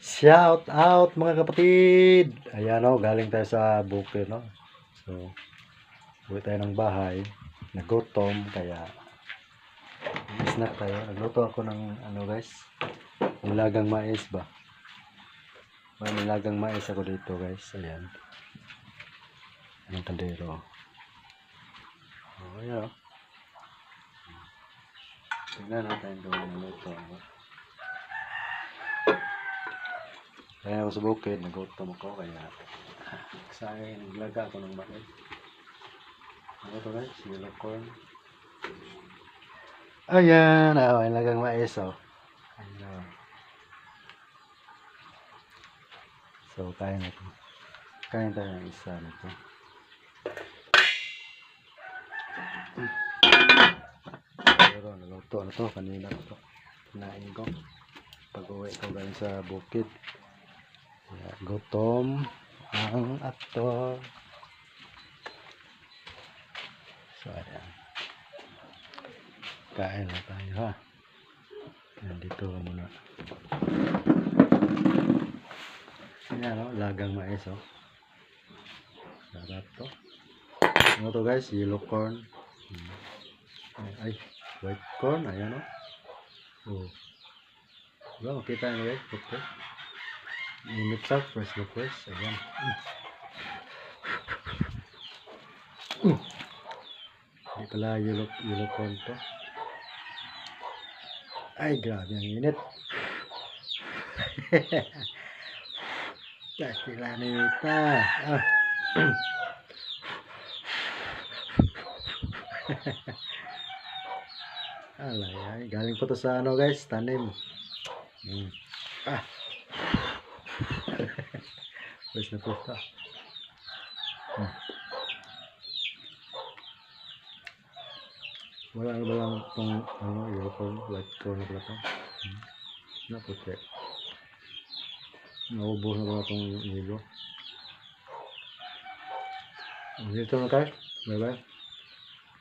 Shout out mga kapatid! Ayan o, galing tayo sa bukid, no? So, uwi tayo ng bahay. Nagutom, kaya snack tayo. Nagluto ako ng ano guys, nilagang mais ba? May nilagang mais ako dito guys. Ayan. Anong kaldero. Oh, ayan o. Tingnan natin kung ano luto. No? Kaya ako sa bukid, nagutom ako, kaya sayang naglaga ako ng mais. Ano to guys? Yellow corn. Ayan, ah, may lagang mais oh. Ayan. So, kain natin. Kain tayo ng isa nito. Pero naluto na to, kanina na to. Kinain ko. Pag uwi ko galing sa bukid. Gutom ang ato. So, ayan. Kain na tayo ha. Nandito muna. Ayan o, lagang mais o. Sarap to. Ano to guys? Yellow corn. Hmm. Ay, ay, white corn. Ayan o. Oh. Diba, makita nyo guys? Okay. Init sa fresh na fresh. Ayan. Hindi pala yellow, yellow corn to. Ay, grabe ang init. Kastilanita. Ah. Alay, ay. Galing po to sa ano guys, tanim. Hmm. Ah. Po ito. Hmm. Wala na ba lang itong ano, corn, white corn na pala ito? Hmm. Na puti. Naubos na pala itong yellow. Dito na tayo. Bye bye.